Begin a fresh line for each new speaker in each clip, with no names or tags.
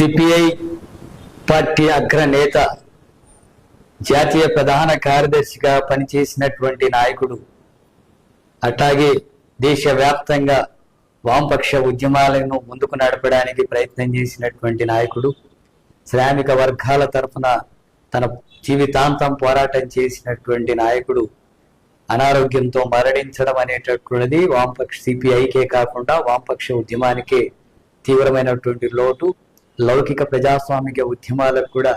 CPI party అగ్రనేత జాతీయ ప్రధాన కార్యదర్శిగా పనిచేసినటువంటి నాయకుడు అట్లాగే దేశవ్యాప్తంగా వామపక్ష ఉద్యమాలను ముందుకు నడపడానికి ప్రయత్నం చేసినటువంటి నాయకుడు శ్రామిక వర్గాల తరఫున తన జీవితాంతం పోరాటం చేసినటువంటి నాయకుడు అనారోగ్యంతో మరణించడం అనేటటువంటిది వామపక్ష సిపిఐకే కాకుండా వామపక్ష ఉద్యమానికే తీవ్రమైనటువంటి లోటు. లౌకిక ప్రజాస్వామిక ఉద్యమాలకు కూడా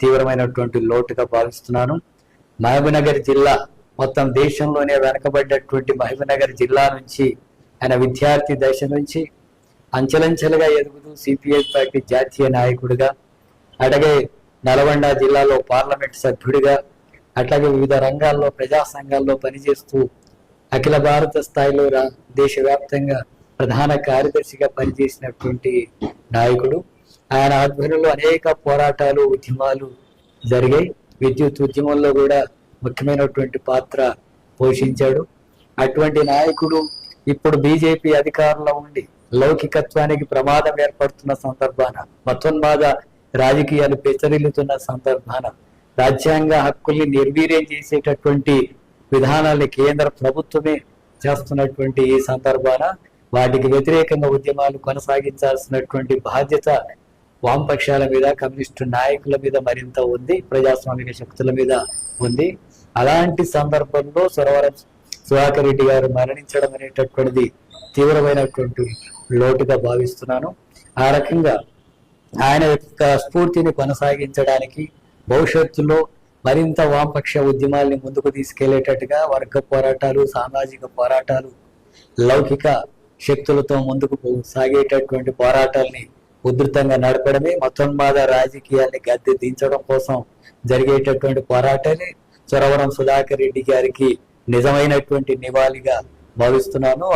తీవ్రమైనటువంటి లోటుగా భావిస్తున్నాను. మహబూబ్నగర్ జిల్లా మొత్తం దేశంలోనే వెనకబడ్డటువంటి మహబూబ్నగర్ జిల్లా నుంచి ఆయన విద్యార్థి దశ నుంచి అంచెలంచెలుగా ఎదుగుతూ సిపిఐ పార్టీ జాతీయ నాయకుడిగా అట్లాగే నల్గొండ జిల్లాలో పార్లమెంట్ సభ్యుడిగా అట్లాగే వివిధ రంగాల్లో ప్రజా సంఘాల్లో పనిచేస్తూ అఖిల భారత స్థాయిలో రా దేశవ్యాప్తంగా ప్రధాన కార్యదర్శిగా పనిచేసినటువంటి నాయకుడు. ఆయన ఆధ్వర్యంలో అనేక పోరాటాలు ఉద్యమాలు జరిగాయి. విద్యుత్ ఉద్యమంలో కూడా ముఖ్యమైనటువంటి పాత్ర పోషించాడు. అటువంటి నాయకుడు ఇప్పుడు బీజేపీ అధికారంలో ఉండి లౌకికత్వానికి ప్రమాదం ఏర్పడుతున్న సందర్భాన మతోన్మాద రాజకీయాలు పెచ్చరిల్లుతున్న సందర్భాన రాజ్యాంగ హక్కుల్ని నిర్వీర్యం చేసేటటువంటి విధానాల్ని కేంద్ర ప్రభుత్వమే చేస్తున్నటువంటి ఈ సందర్భాన వాటికి వ్యతిరేకంగా ఉద్యమాలు కొనసాగించాల్సినటువంటి బాధ్యత వామపక్షాల మీద కమ్యూనిస్టు నాయకుల మీద మరింత ఉంది ప్రజాస్వామిక శక్తుల మీద ఉంది. అలాంటి సందర్భంలో సురవరం సుధాకర్ రెడ్డి గారు మరణించడం అనేటటువంటిది తీవ్రమైనటువంటి లోటుగా భావిస్తున్నాను. ఆ రకంగా ఆయన యొక్క స్ఫూర్తిని కొనసాగించడానికి భవిష్యత్తులో మరింత వామపక్ష ఉద్యమాల్ని ముందుకు తీసుకెళ్ళేటట్టుగా వర్గ పోరాటాలు సామాజిక పోరాటాలు లౌకిక శక్తులతో ముందుకు సాగేటటువంటి పోరాటాల్ని ఉధృతంగా నడపడమే మతోన్మాద రాజకీయాల్ని గద్దె దించడం కోసం జరిగేటటువంటి పోరాటాన్ని చొరవరం సుధాకర్ రెడ్డి గారికి నిజమైనటువంటి నివాళిగా భావిస్తున్నాను.